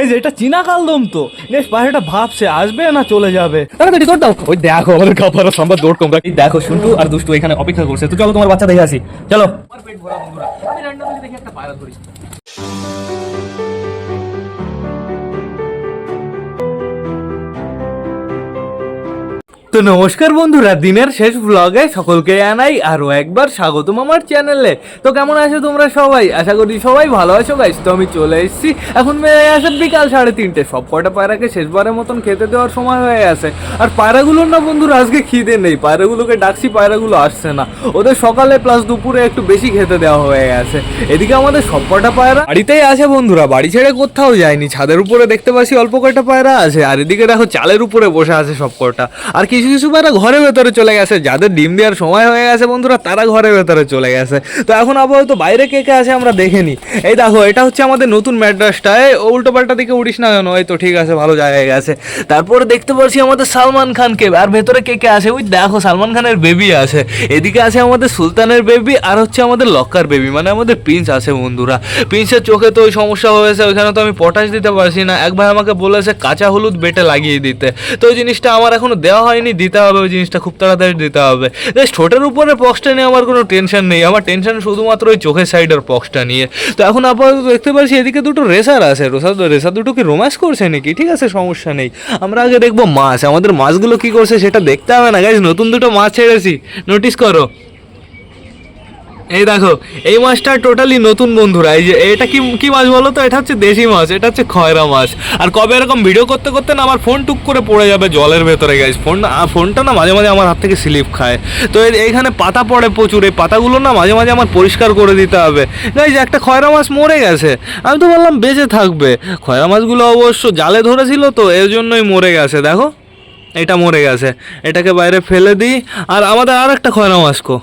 এই যে এটা চীনা কালদম তো। বেশ পাহাড়টা ভাবছে আসবে না চলে যাবে। তাড়াতাড়ি দৌড় দাও। ওই দেখো আমাদের খাবার সাম্বার দৌড় তোমরা এই দেখো শুনটু আর দুষ্টু এখানে অপেক্ষা করছে। তো চলো তোমার বাচ্চা দেখে আসি। চলো। তো নমস্কার বন্ধুরা, দিনের শেষ ব্লগে সকলকে জানাই আরও একবার স্বাগতম আমার চ্যানেলে তো কেমন আছো তোমরা সবাই? আশা করি সবাই ভালো আছো গাইস তো আমি চলে এসেছি। এখন মেয়ে আসে বিকাল সাড়ে তিনটে। সব কটা পায়রাকে শেষবারের মতন খেতে দেওয়ার সময় হয়ে আছে আর পায়রাগুলোর না বন্ধুরা, আজকে খিদে নেই। পায়রাগুলোকে ডাকছি, পায়রাগুলো আসছে না। ওদের সকালে প্লাস দুপুরে একটু বেশি খেতে দেওয়া হয়ে গেছে। এদিকে আমাদের সব কটা পায়রা বাড়িতেই আছে বন্ধুরা। বাড়ি ছেড়ে কোথাও যায়নি। ছাদের উপরে দেখতে পাচ্ছি অল্প কয়টা পায়রা আছে। আর এদিকে দেখো চালের উপরে বসে আছে সব কটা আর কিছু কিছু পায়রা ঘরের ভেতরে চলে গেছে। যাদের ডিম দেওয়ার সময় হয়ে গেছে বন্ধুরা, তারা ঘরের ভেতরে চলে গেছে। তো এখন আপাতত বাইরে কে কে আছে আমরা দেখে নিই। এই দেখো, এটা হচ্ছে আমাদের নতুন ম্যাড্রাসটায়। উল্টো পাল্টা দিকে উড়িস না কেন? এই তো ঠিক আছে, ভালো জায়গায় গেছে। তারপরে দেখতে পাচ্ছি আমাদের সালমান খানকে আর ভেতরে কে কে আছে? ওই দেখো, সালমান খানের বেবি আছে। এদিকে আছে আমাদের সুলতানের বেবি আর হচ্ছে আমাদের লক্কার বেবি মানে আমাদের প্রিন্স আছে বন্ধুরা। প্রিন্সের চোখে তো ওই সমস্যা হয়েছে, ওইখানে তো আমি পটাশ দিতে পারছি না। এক ভাই আমাকে বলেছে, কাঁচা হলুদ বেটে লাগিয়ে দিতে। তো ওই জিনিসটা আমার এখনও দেওয়া হয়নি দিতে হবে, ওই জিনিসটা খুব তাড়াতাড়ি দিতে হবে। জাস্ট ঠোঁটের উপরে পক্সটা নিয়ে আমার কোনো টেনশন নেই। আমার টেনশন শুধুমাত্র ওই চোখের সাইডের পক্সটা নিয়ে। তো এখন আপাতত দেখতে পাচ্ছি এদিকে দুটো রেসার আছে। রেসার রেসার দুটো কি রোম্যান্স করছে নাকি? ঠিক আছে, সমস্যা নেই। আমরা আগে দেখব মাছ। আমাদের মাছগুলো কি করছে সেটা দেখতে হবে না। গাইজ নতুন দুটো মাছ ছেড়েছি। নোটিস করো। এই দেখো, এই মাছটা টোটালি নতুন বন্ধুরা, এই যে এটা কি কি মাছ বলো তো? এটা হচ্ছে দেশি মাছ, এটা হচ্ছে খয়রা মাছ। আর কবে এরকম ভিডিও করতে করতে না আমার ফোন টুক করে পড়ে যাবে জলের ভেতরে গাইজ ফোন ফোনটা না মাঝে মাঝে আমার হাত থেকে স্লিপ খায়। তো এইখানে পাতা পড়ে প্রচুর, এই পাতাগুলো না মাঝে মাঝে আমার পরিষ্কার করে দিতে হবে। গাইজ একটা খয়রা মাছ মরে গেছে। আমি তো বললাম বেঁচে থাকবে। খয়রা মাছগুলো অবশ্য জালে ধরেছিল তো, এর জন্যই মরে গেছে, দেখো। এটা মরে গেছে। এটাকে বাইরে ফেলে দিই। আর আমাদের আর একটা খয়রা মাছ কো।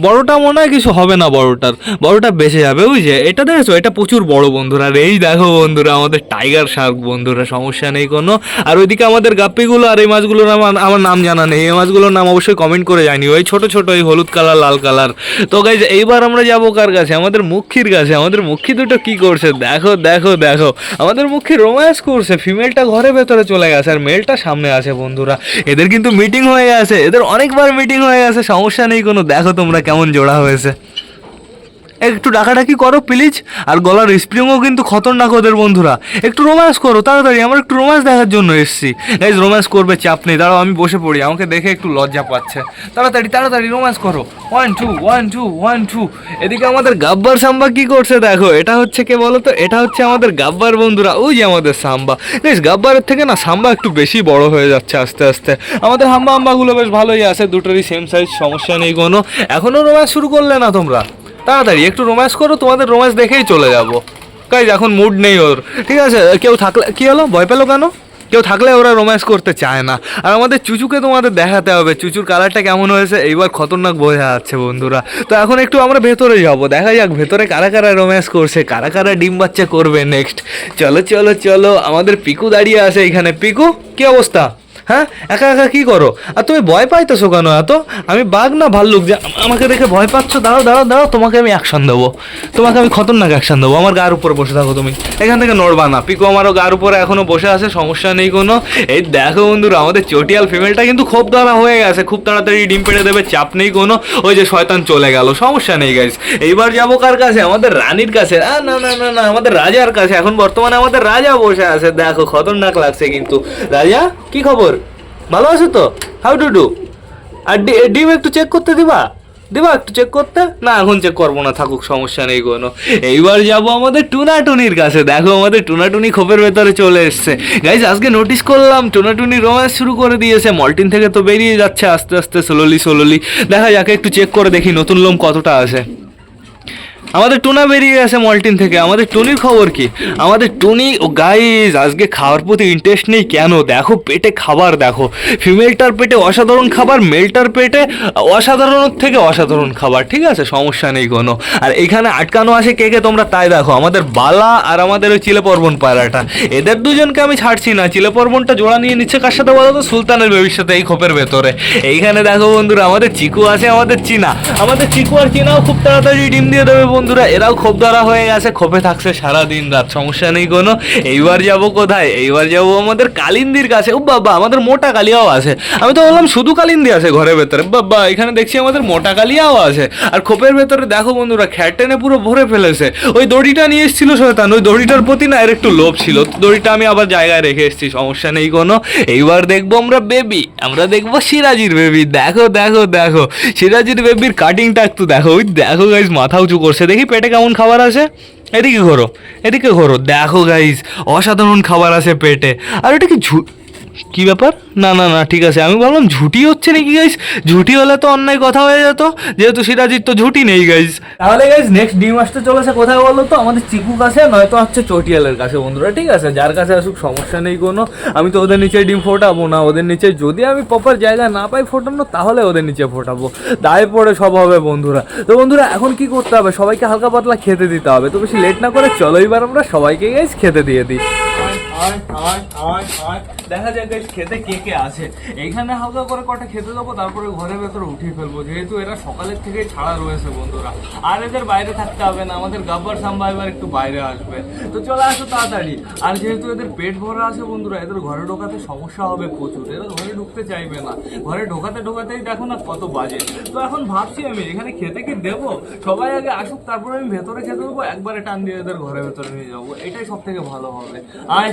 বড়টা মনে হয় কিছু হবে না বড়টার। বড়টা বেঁচে যাবে বুঝছে এটা দেখেছ? এটা প্রচুর বড় বন্ধুরা, আর এই দেখো বন্ধুরা, আমাদের টাইগার শার্ক বন্ধুরা, সমস্যা নেই কোনো। আর ওইদিকে আমাদের গাপ্পিগুলো আর এই মাছগুলোর আমার আমার নাম জানা নেই। এই মাছগুলোর নাম অবশ্যই কমেন্ট করে জানি ওই ছোট ছোট ওই হলুদ কালার, লাল কালার। তো গাইজ এইবার আমরা যাব কার কাছে? আমাদের মুখির কাছে। আমাদের মুখী দুটো কি করছে? দেখো দেখো দেখো। আমাদের মুখী রোম্যান্স করছে। ফিমেলটা ঘরে ভেতরে চলে গেছে, আর মেলটা সামনে আছে বন্ধুরা। এদের কিন্তু মিটিং হয়ে গেছে। এদের অনেকবার মিটিং হয়ে গেছে, সমস্যা নেই কোনো। দেখো তোমরা কেমন জোড়া হয়েছে? একটু ডাকাডাকি করো প্লিজ আর গলার স্প্রিংও কিন্তু খতরনাক ওদের বন্ধুরা। একটু রোম্যান্স করো, তাড়াতাড়ি। আমার একটু রোম্যান্স দেখার জন্য এসেছি। গাইজ রোম্যান্স করবে, চাপ নেই। দাঁড়াও, আমি বসে পড়ি। আমাকে দেখে একটু লজ্জা পাচ্ছে। তাড়াতাড়ি তাড়াতাড়ি রোম্যান্স করো। One two one two one two এদিকে আমাদের গাব্বার সাম্বা কি করছে দেখো? এটা হচ্ছে কে বলো তো? এটা হচ্ছে আমাদের গাব্বার বন্ধুরা। ওই যে আমাদের সাম্বা। বেশ গাব্বারের থেকে না সাম্বা একটু বেশি বড় হয়ে যাচ্ছে আস্তে আস্তে। আমাদের হাম্বা হাম্বাগুলো বেশ ভালোই আছে। দুটোরই সেম সাইজ সমস্যা নেই কোনো। এখনও রোম্যান্স শুরু করলে না তোমরা? তাড়াতাড়ি, একটু রোম্যান্স করো, তোমাদের রোম্যান্স দেখেই চলে যাব। গাইজ এখন মুড নেই ওর। ঠিক আছে, কেউ থাকলে, কি হলো? ভয় পেল কেন? কেউ থাকলে ওরা রোম্যান্স করতে চায় না। আর আমাদের চুচুকে তোমাদের দেখাতে হবে, চুচুর কালারটা কেমন হয়েছে, এইবার খতরনাক বোঝা যাচ্ছে বন্ধুরা। তো এখন একটু আমরা ভেতরে যাব, দেখা যাক ভেতরে কারা কারা রোম্যান্স করছে, কারা কারা ডিম বাচ্চা করবে নেক্সট চলো চলো চলো, আমাদের পিকু দাঁড়িয়ে আছে এখানে। পিকু, কি অবস্থা? হ্যাঁ? একা একা কি করো? আর তুমি ভয় পাইতেছো কেন এত? আমি বাঘ না ভাল্লুক যে আমাকে দেখে ভয় পাচ্ছ? দাঁড়াও দাঁড়াও দাঁড়াও তোমাকে আমি অ্যাকশন দেবো। তোমাকে আমি খতরনাক অ্যাকশন দেবো। আমার গার উপরে বসে থাকো তুমি। এখান থেকে নড়বা না। পিকু আমারও গার উপরে এখনও বসে আছে সমস্যা নেই কোনো। এই দেখো বন্ধুরা আমাদের চটিয়াল ফিমেলটা কিন্তু খুব ধরা হয়ে গেছে। খুব তাড়াতাড়ি ডিম পেড়ে দেবে চাপ নেই কোনো। ওই যে শয়তান চলে গেল সমস্যা নেই গাইজ এইবার যাব কার কাছে? আমাদের রানীর কাছে। আ, না না না না আমাদের রাজার কাছে। এখন বর্তমানে আমাদের রাজা বসে আছে। দেখো খতরনাক লাগছে কিন্তু। রাজা কি খবর? ভালো আছো তো? হাউ টু ডু আর ডিম একটু চেক করতে দিবা? দিবা একটু চেক করতে? না, এখন চেক করব না, থাকুক, সমস্যা নেই কোনো। এইবার যাব আমাদের টুনাটুনির কাছে। দেখো আমাদের টুনাটুনি খোপের ভেতরে চলে এসছে। গাইজ আজকে নোটিস করলাম, টুনাটুনি রোম্যান্স শুরু করে দিয়েছে। মল্টিন থেকে তো বেরিয়ে যাচ্ছে আস্তে আস্তে স্লোলি স্লোলি দেখা যাক, একটু চেক করে দেখি, নতুন লোম কতটা আছে। আমাদের টুনা বেরিয়ে গেছে মল্টিন থেকে। আমাদের টুনির খবর কি? আমাদের টুনি, ও গাইজ আজকে খাওয়ার প্রতি ইন্টারেস্ট নেই কেন? দেখো, পেটে খাবার দেখো। ফিমেলটার পেটে অসাধারণ খাবার, মেলটার পেটে অসাধারণের থেকে অসাধারণ খাবার, ঠিক আছে? সমস্যা নেই কোনো। আর এখানে আটকানো আছে কে কে তোমরা তাই দেখো। আমাদের বালা আর আমাদের ওই চিলে পর্বন পায়রাটা এদের দুজনকে আমি ছাড়ছি না। চিলে পর্বনটা জোড়া নিয়ে নিচ্ছে কার সাথে বলো তো? সুলতানের সাথে এই খোপের ভেতরে। এইখানে দেখো বন্ধুরা, আমাদের চিকু আছে, আমাদের চীনা। আমাদের চিকু আর চীনাও খুব তাড়াতাড়ি ডিম দিয়ে দেবে বন্ধুরা, এরাও খোপ ধরা হয়ে গেছে খোপে থাকছে সারা দিন রাত, সমস্যা নেই কোনো। এইবার যাব কোথায়? এইবার যাব আমাদের কালিন্দির কাছে। ও বাবা, আমাদের মোটা কালিয়াও আছে। আমি তো বললাম, শুধু কালিন্দি আছে ঘরের ভেতরে। বাবা, এখানে দেখছি আমাদের মোটা কালিয়াও আছে। আর খোপের ভেতরে দেখো বন্ধুরা খ্যাট টেনে পুরো ভরে ফেলেছে। ওই দড়িটা নিয়ে এসেছিল শয়তান, ওই দড়িটার প্রতি না এর একটু লোভ ছিল। দড়িটা আমি আবার জায়গায় রেখে এসেছি, সমস্যা নেই কোনো। এইবার দেখব আমরা বেবি, আমরা দেখব সিরাজির বেবি। দেখো দেখো দেখো। সিরাজির বেবির কাটিংটা একটু দেখো। ওই দেখো গাইজ মাথা উঁচু করছে। দেখি পেটে কেমন খাবার আছে? এদিকে ঘোরো এদিকে ঘোরো। দেখো গাইজ অসাধারণ খাবার আছে পেটে। আর এটা কি ঝু কি ব্যাপার? না না না, ঠিক আছে। আমি বললাম ঝুটি হচ্ছে নাকি গাইস ঝুটি হলে তো অন্যায় কথা হয়ে যেত। যেহেতু সিরাজির তো ঝুটি নেই গাইস তাহলে গাইস নেক্সট ডিম আসতে চলেছে কোথায় বলো তো? আমাদের চিকু কাছে, নয়তো হচ্ছে চটিয়ালের কাছে, বন্ধুরা, ঠিক আছে? যার কাছে আসুক, সমস্যা নেই কোনো। আমি তো ওদের নিচে ডিম ফোটাবো না। ওদের নিচে যদি আমি প্রপার জায়গা না পাই ফোটানো তাহলে ওদের নিচে ফোটাবো। দায়ে পড়ে সব হবে, বন্ধুরা। তো, বন্ধুরা, এখন কি করতে হবে? সবাইকে হালকা পাতলা খেতে দিতে হবে। তো, বেশি লেট না করে চলো, এবার আমরা সবাইকে গাইস খেতে দিয়ে দিই। আয়, আয়, আয়, আয়। দেখা যাক guys খেতে কে কে আছে। এইখানে হালকা করে কটা খেতে দেবো তারপরে ঘরের ভেতরে উঠিয়ে ফেলব। যেহেতু এরা সকালের থেকে ছাড়া রয়েছে বন্ধুরা। আর এদের বাইরে থাকতে হবে না আমাদের গাব্বার সাম্বা এবার একটু বাইরে আসবে। তো চলে আসো তাড়াতাড়ি। আর যেহেতু এদের পেট ভরা আছে বন্ধুরা এদের ঘরে ঢোকাতে সমস্যা হবে প্রচুর। এরা ঘরে ঢুকতে চাইবে না। ঘরে ঢোকাতে ঢোকাতেই দেখো না কত বাজে। তো এখন ভাবছি আমি এখানে খেতে কি দেবো? সবাই আগে আসুক তারপরে আমি ভেতরে খেতে দেবো। একবারে টান দিয়ে এদের ঘরের ভেতরে নিয়ে যাব। এটাই সব থেকে ভালো হবে। আয়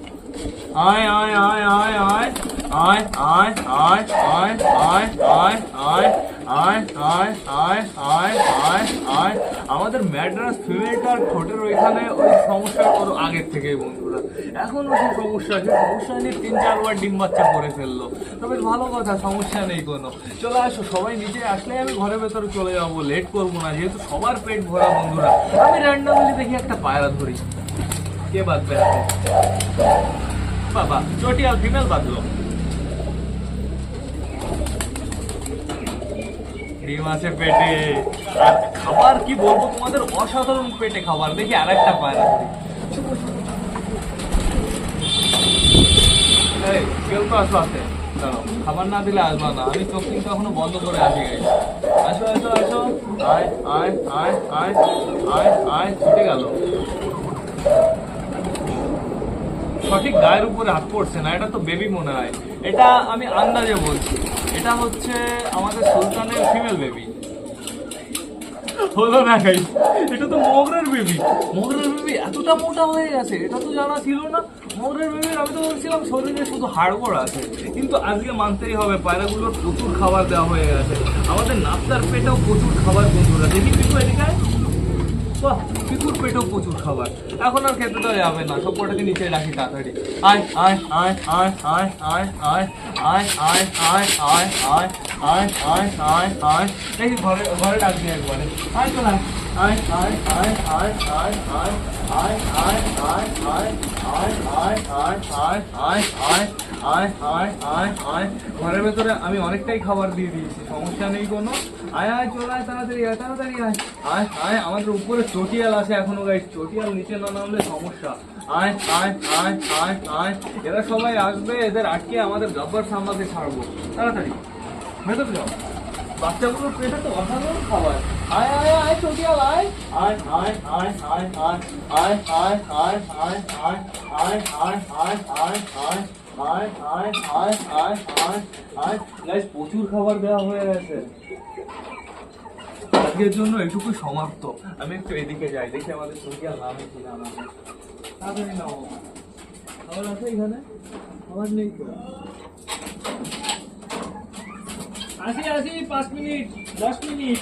আয় আয় আয় আয় আয় আয় আয় আয় আয় আয় আয় আয় আয় আয় আয় আয় আয় আয় আমাদের ম্যাড্রাস ফিমেলটার ঠোঁটের ওইখানে ওই সমস্যা ওর আগের থেকেই বন্ধুরা এখন ওই সমস্যা আছে সমস্যা নিয়ে তিন চারবার ডিম বাচ্চা করে ফেলল তবে ভালো কথা সমস্যা নেই কোনো চলে আসো সবাই নিচে আসলে আমি ঘরের ভেতরে চলে যাব লেট করব না যেহেতু সবার পেট ভরা বন্ধুরা আমি র্যান্ডামলি দেখি একটা পায়রা ধরি কে বাঁধবে হাতে বাবা ফিমেল বাঁধলো। পেটে। আর খাবার কি বলব তোমাদের? অসাধারণ পেটে খাবার। দেখি আর একটা কেউ তো আসো আসে খাবার না দিলে আসবা না। আমি চোখ কিন্তু এখনও বন্ধ করে আসি গাই আসো আসো আসো। আয় আয় আয় আয় আয় আয়, ছুটে গেল। সঠিক গায়ের উপরে হাত পড়ছে না, এটা তো বেবি মনে হয়। এটা আমি আন্দাজে বলছি। এটা হচ্ছে আমাদের সুলতানের ফিমেল বেবি হলো না গাইস এটা তো মগরের বেবি মগরের বেবি এতটা মোটা হয়ে গেছে, এটা তো জানা ছিল না। মগরের বেবির আমি তো বলছিলাম শরীরে শুধু হাড়গোড় আছে। কিন্তু আজকে মানতেই হবে পায়রাগুলোর প্রচুর খাবার দেওয়া হয়ে গেছে। আমাদের নাপ্তার পেটেও প্রচুর খাবার বন্ধুরা দেখি পিকু এদিকে বাহ পিকুর পেটেও প্রচুর খাবার এখন আর খেতে দেওয়া যাবে না সব কটাকে নিচে রাখি তাড়াতাড়ি আয় আয় আয় আয় আয় আয় আয় আয় আয় আয় আয় আয় আয় আয় আয় আয় দেখি ঘরে ঘরে ডাকবি একবারে আয় আয় আয় আয় আয় আয় আয় আয় আয় আয় আয় আয় আয় আয় আয় আয় আয় আয় আয় আয় আয় ঘরের ভেতরে আমি অনেকটাই খাবার দিয়ে দিয়েছি সমস্যা নেই কোনো আয় আয় চল আয় তাড়াতাড়ি আয় তাড়াতাড়ি আয় আয় আয় আমাদের উপরে চটিয়াল আছে এখনও গাইস চটিয়াল নিচে না নামলে সমস্যা আয় আয় আয় আয় আয় এরা সবাই আসবে এদের আটকে আমাদের গাব্বার সামলাতে ছাড়বো তাড়াতাড়ি ভেতরে যাও বাচ্চাগুলোর পেটে তো অসাধারণ খাবার আয় আয় আয় চটিয়াল আয় আয় আয় আয় আয় আয় আয় আয় আয় আয় আয় আয় আয় আয় আয় প্রচুর খাবার দেওয়া হয়ে গেছে। আজকের জন্য এটুকু সমাপ্ত। আমি একটু এদিকে যাই, দেখি আমাদের চটিয়াল নামে কি, নামে নাও খাবার আছে এখানে? খাবার নেই তো। আসি আসি, পাঁচ মিনিট, দশ মিনিট।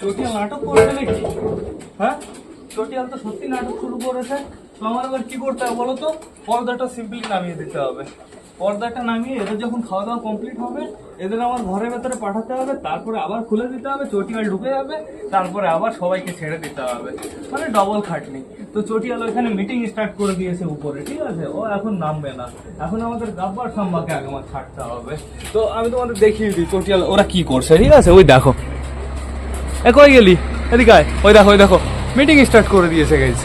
চটিয়াল নাটক করেছে নাকি? হ্যাঁ? তো সত্যি নাটক শুরু করেছে। তো আমার এবার কি করতে হবে বলো তো? পর্দাটা সিম্পলি নামিয়ে দিতে হবে। পর্দাটা নামিয়ে এদের যখন খাওয়া দাওয়া কমপ্লিট হবে এদের আমার ঘরের ভেতরে পাঠাতে হবে তারপরে আবার খুলে দিতে হবে চটিয়াল ঢুকে যাবে তারপরে আবার সবাইকে ছেড়ে দিতে হবে। মানে ডবল খাটনি। তো চটিয়াল ওইখানে মিটিং স্টার্ট করে দিয়েছে উপরে ঠিক আছে? ও এখন নামবে না। এখন আমাদের গাব্বার সাম্বাকে আগে আমার ছাড়তে হবে। তো আমি তোমাদের দেখিয়ে দিই চটিয়াল ওরা কি করছে ঠিক আছে? ওই দেখো। এ কই গেলি? এদিকে ওই দেখো ওই দেখো। মিটিং স্টার্ট করে দিয়েছে গাইজ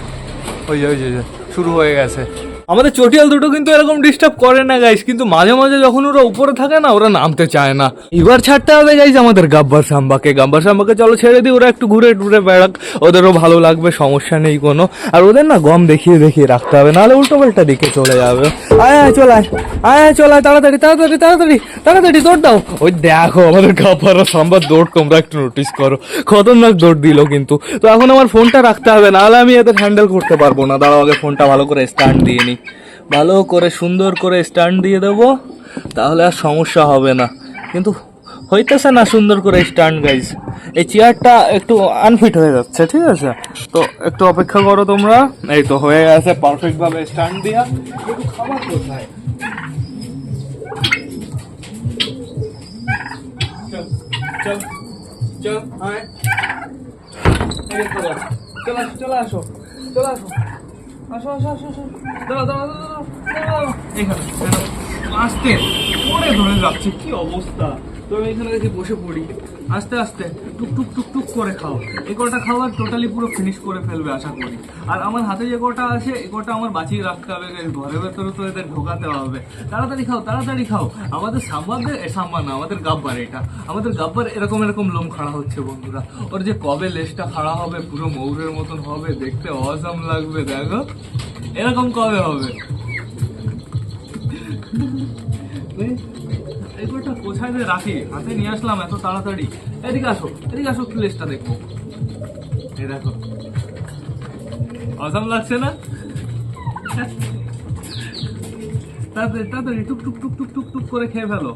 ওই যে ওই যে, শুরু হয়ে গেছে। আমাদের চটিয়াল দুটো কিন্তু এরকম ডিস্টার্ব করে না গাইস কিন্তু মাঝে মাঝে যখন ওরা উপরে থাকে না, ওরা নামতে চায় না। এবার ছাড়তে হবে গাইস আমাদের গাব্বার সাম্বাকে। গাব্বার সাম্বাকে চলো ছেড়ে দিই, ওরা একটু ঘুরে টুরে বেড়াক। ওদেরও ভালো লাগবে, সমস্যা নেই কোনো। আর ওদের না গম দেখিয়ে দেখিয়ে রাখতে হবে, নাহলে উল্টো পাল্টা দিকে চলে যাবে। আয় আয়, চল, আয়। আয় আয়, চল, আয়, তাড়াতাড়ি তাড়াতাড়ি তাড়াতাড়ি তাড়াতাড়ি, দৌড় দাও। ওই দেখো, আমাদের গাব্বাররা সাম্বার দৌড়, তোমরা একটু নোটিস করো। খতরনাক দৌড় দিল কিন্তু। তো এখন আমার ফোনটা রাখতে হবে, নাহলে আমি এদের হ্যান্ডেল করতে পারব না। দাঁড়াও, আগে ফোনটা ভালো করে স্ট্যান্ড দিয়ে নিই ভালো করে, সুন্দর করে স্ট্যান্ড দিয়ে দেবো, তাহলে আর সমস্যা হবে না। কিন্তু হইতেছে না সুন্দর করে স্ট্যান্ড গাইজ এই চেয়ারটা একটু আনফিট হয়ে যাচ্ছে, ঠিক আছে? তো একটু অপেক্ষা করো তোমরা। এই তো হয়ে গেছে পারফেক্ট ভাবে স্ট্যান্ড দিয়া। একটু খাবার কোথায়? চল চল চল চল আসো, চলে আসো। আস্তে পড়ে ধরে যাচ্ছে কি অবস্থা? তো আমি এখানে দেখি বসে পড়ি। আস্তে আস্তে টুকটুক টুক টুক টুক করে খাও। এই কটা খাওয়ার টোটালি পুরো ফিনিশ করে ফেলবে, আশা করি। আর আমার হাতে যে কটা আছে, এই কটা আমার বাঁচিয়ে রাখতে হবে ঘরের ভেতরে তো এদের ঢোকাতে হবে। তাড়াতাড়ি খাও তাড়াতাড়ি খাও। আমাদের সাম্বাদের এ, সাম্বার না, আমাদের গাব্বার এটা। আমাদের গাব্বার এরকম এরকম লোম খাড়া হচ্ছে, বন্ধুরা। ওর যে কবে লেজটা খাড়া হবে, পুরো ময়ূরের মতন হবে, দেখতে অসাম লাগবে, দেখো। এরকম কবে হবে? কোথায় যে রাখি, হাতে নিয়ে আসলাম এত তাড়াতাড়ি। এদিকে আসো এদিকে আসো লেজটা দেখব এই দেখো। অসাম লাগছে না? তাড়াতাড়ি তাড়াতাড়ি টুক টুক টুক টুক টুক টুক করে খেয়ে ফেলো।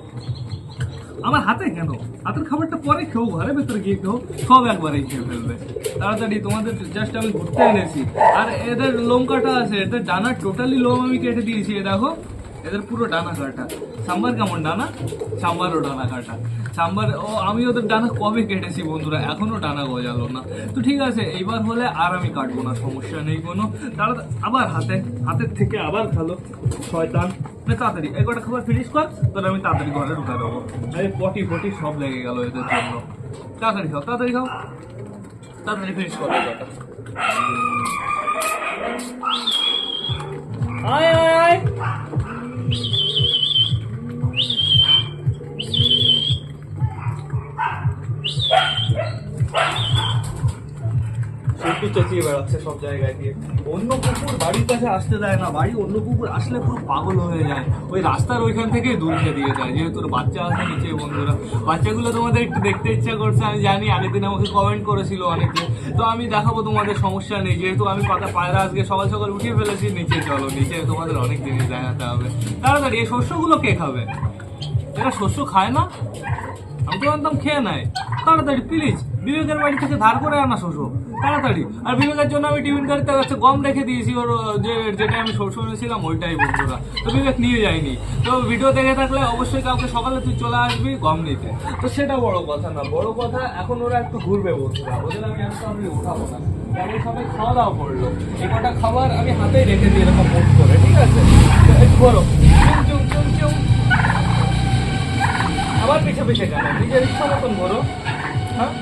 আমার হাতে কেন? হাতের খাবারটা পরে খেও ঘরের ভেতরে গিয়ে খেও, সব একবারেই খেয়ে ফেলবে। তাড়াতাড়ি, তোমাদের জাস্ট আমি ঘুরতে এনেছি। আর এদের লোম কাটা আছে, এদের ডানার টোটালি লোম আমি কেটে দিয়েছি দেখো। এদের পুরো ডানা কাটা। সাম্বার কেমন ডানা? সাম্বারও ডানা কাটা। সাম্বার, ও আমি ওদের ডানা কবে কেটেছি বন্ধুরা? এখনও ডানা গজালো না। তো ঠিক আছে, এইবার হলে আর আমি কাটবো না, সমস্যা নেই কোনো। তারা আবার হাতে, হাতের থেকে আবার খালো শয়তান। না তাড়াতাড়ি, এই খাবার ফিনিশ কর, তাহলে আমি তাড়াতাড়ি ঘরে ঢুকা দেবো এই পটি ফটি সব লেগে গেল এদের জন্য। তাড়াতাড়ি খাও তাড়াতাড়ি খাও। তাড়াতাড়ি ফিনিশ করো কটা। আয় আয় আয়। সব জায়গায় অন্য কুকুর বাড়ির কাছে আসতে দেয় না। বাড়ি অন্য কুকুর আসলে পুরো পাগল হয়ে যায়। ওই রাস্তার ওইখান থেকেই যায়। যেহেতু বাচ্চা আছে নিচে, বন্ধুরা। বাচ্চাগুলো তোমাদের একটু দেখতে ইচ্ছা করছে, আমি জানি আগের দিন আমাকে কমেন্ট করেছিল অনেকে। তো আমি দেখাবো তোমাদের সমস্যা নেই। যেহেতু আমি পাতা পায়রা আজকে সকাল সকাল উঠিয়ে ফেলেছি, নিচে চলো। নিচে তোমাদের অনেক জিনিস দেখাতে হবে। তাড়াতাড়ি, এই শস্যগুলো কে খাবে? এরা শস্য খায় না? আমি তো জানতাম খেয়ে নেয়। তাড়াতাড়ি প্লিজ বিবেকের বাড়ি থেকে ধার করে আনা শোষো, তাড়াতাড়ি। আর বিবেকের জন্য আমি টিফিন গাড়িতে হচ্ছে গম রেখে দিয়েছি ওর যে, যেটা আমি সবসময় ছিলাম ওইটাই বন্ধুরা। তো বিবেক নিয়ে যায়নি। তো ভিডিও দেখে থাকলে অবশ্যই কাউকে সকালে তুই চলে আসবি গম নিতে। তো সেটা বড় কথা না, বড় কথা এখন ওরা একটু ঘুরবে বন্ধুরা। ওদের আমি একদম আমি উঠাবো না। আমি সবাই খাওয়া দাওয়া করল, এই কটা খাবার আমি হাতেই রেখে দিই এরকম মুখ করে, ঠিক আছে? বলো আবার পিছে পিছে কেন নিজের ইচ্ছা মতন ধরো। হ্যাঁ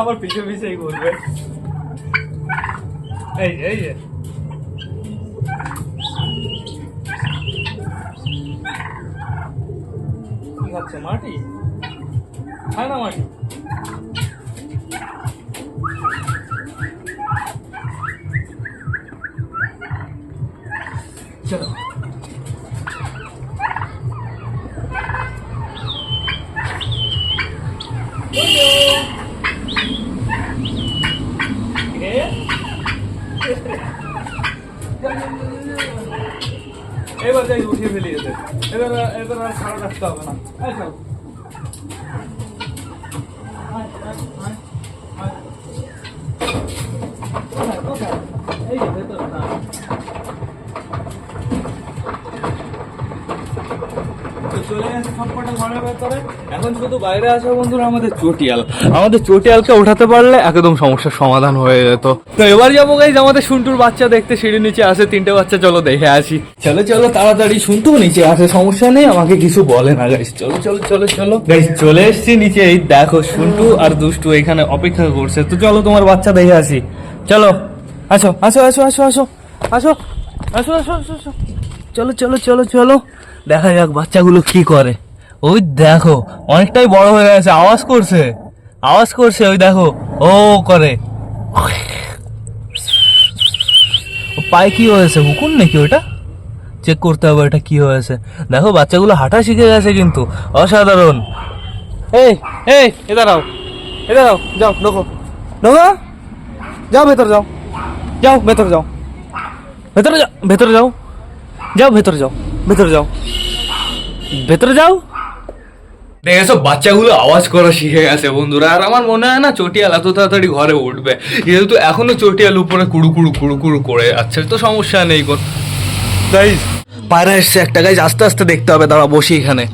আমার পিছে পিছেই ঘুরবে এই যে, এই যে মাটি? খায় না মাটি? চলো। এবার যাই উঠিয়ে ফেলি এদের। এবার এবার আর ছাড়া রাখতে হবে না। এখন শুধু বাইরে আছে বন্ধুরা আমাদের চটিয়াল। আমাদের চটিয়ালকে ওঠাতে পারলে একদম সমস্যার সমাধান হয়ে যেত। তো এবার যাব গাইজ আমাদের শুন্টুর বাচ্চা দেখতে সিঁড়ি নিচে আসে তিনটে বাচ্চা চলো দেখে আসি। চলো চলো তাড়াতাড়ি শুনটু নিচে আসে সমস্যা নেই আমাকে কিছু বলে না গাইজ চলো চলো চলো চলো। গাইজ চলে এসছি নিচে এই দেখো শুন্টু আর দুষ্টু এখানে অপেক্ষা করছে। তো চলো তোমার বাচ্চা দেখে আসি। চলো আসো আসো আসো আসো আসো আসো আসো আসো আসো আসো। চলো চলো চলো চলো। দেখা যাক বাচ্চাগুলো কি করে। ওই দেখো, অনেকটাই বড় হয়ে গেছে, আওয়াজ করছে। আওয়াজ করছে ওই দেখো, ও করে। পায়ে কি হয়েছে হুকুন নাকি ওটা চেক করতে হবে এটা কি হয়েছে। দেখো, বাচ্চাগুলো হাঁটা শিখে গেছে কিন্তু, অসাধারণ। এই এই, এ দাঁড়াও এ দাঁড়াও, যাও, ঢোকো। ঢোকো? যাও, ভেতর যাও। যাও, ভেতর যাও। ভেতরে যাও ভেতরে যাও। যাও, ভেতরে যাও ভেতরে যাও। ভেতরে যাও। দেখেছ? বাচ্চাগুলো আওয়াজ করা শিখে গেছে বন্ধুরা। আর আমার মনে হয় না চটিয়াল এত তাড়াতাড়ি ঘরে উঠবে। যেহেতু এখনও চটিয়াল উপরে কুড়ু কুড়ু কুড়ু কুড়ু করে যাচ্ছে তো সমস্যা নেই কোন গাইজ পায়রা এসছে একটা। গাইজ আস্তে আস্তে দেখতে হবে। দাঁড়া বসি এখানে।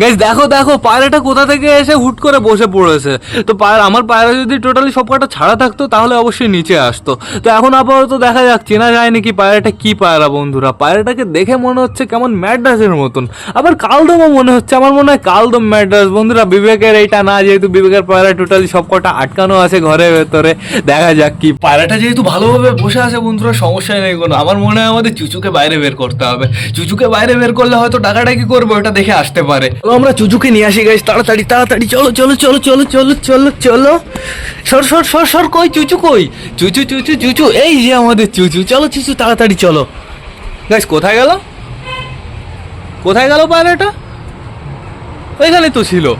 গাইজ দেখো দেখো, পায়রাটা কোথা থেকে এসে হুট করে বসে পড়েছে? তো পায়রা, আমার পায়রা যদি টোটালি সব কটা ছাড়া থাকতো, তাহলে অবশ্যই নিচে আসতো। তো এখন আপাতত দেখা যাক, চেনা যায় নাকি পায়রাটা কি পায়রা, বন্ধুরা? পায়রাটাকে দেখে মনে হচ্ছে কেমন ম্যাড্রাসের মতন। আবার কালদমও মনে হচ্ছে, আমার মনে হয় কালদম ম্যাড্রাস বন্ধুরা, বিবেকের এইটা না, যেহেতু বিবেকের পায়রা টোটালি সব কটা আটকানো আছে ঘরের ভেতরে। দেখা যাক কি পায়রাটা যেহেতু ভালোভাবে বসে আছে, বন্ধুরা সমস্যা নেই কোনো। আমার মনে হয় আমাদের চুচুকে বাইরে বের করতে হবে। চুচুকে বাইরে বের করলে হয়তো টাকাটা কি করব, ওটা দেখে আসতে পারে। আমরা চুজুকে নিয়ে আসি গাইস তাড়াতাড়ি তাড়াতাড়ি, চলো চলো চলো চলো চলো চলো চলো। সর সর সর সর, কই? চুচু কই? চুচু চুচু চুচু, এই যে আমাদের চুচু। চলো, চুচু, তাড়াতাড়ি, চলো। গাইস কোথায় গেল? কোথায় গেল পায়রাটা? ওইখানে তো ছিল।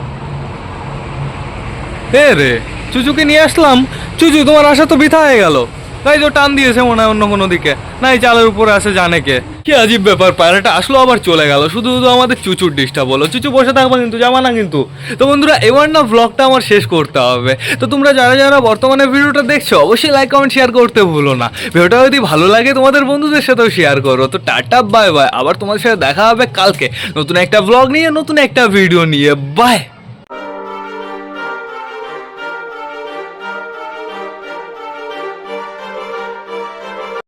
এ রে, চুচুকে নিয়ে আসলাম। চুচু, তোমার আশা তো বৃথা হয়ে গেল। তাই তো টান দিয়েছে মনে হয় অন্য কোনো দিকে। না, এই চালের উপরে আসে জানে কে। কি আজীব ব্যাপার, পায়রাটা আসলো আবার চলে গেল। শুধু শুধু আমাদের চুচুর ডিস্টার্ব হলো। চুচু বসে থাকবে কিন্তু, যাবা না কিন্তু। তো বন্ধুরা, এবার না ব্লগটা আমার শেষ করতে হবে। তো তোমরা যারা যারা বর্তমানে ভিডিওটা দেখছ, অবশ্যই লাইক কমেন্ট শেয়ার করতে ভুলো না। ভিডিওটা যদি ভালো লাগে, তোমাদের বন্ধুদের সাথেও শেয়ার করো। তো টাটা বাই বাই আবার তোমাদের সাথে দেখা হবে কালকে। নতুন একটা ব্লগ নিয়ে, নতুন একটা ভিডিও নিয়ে। বাই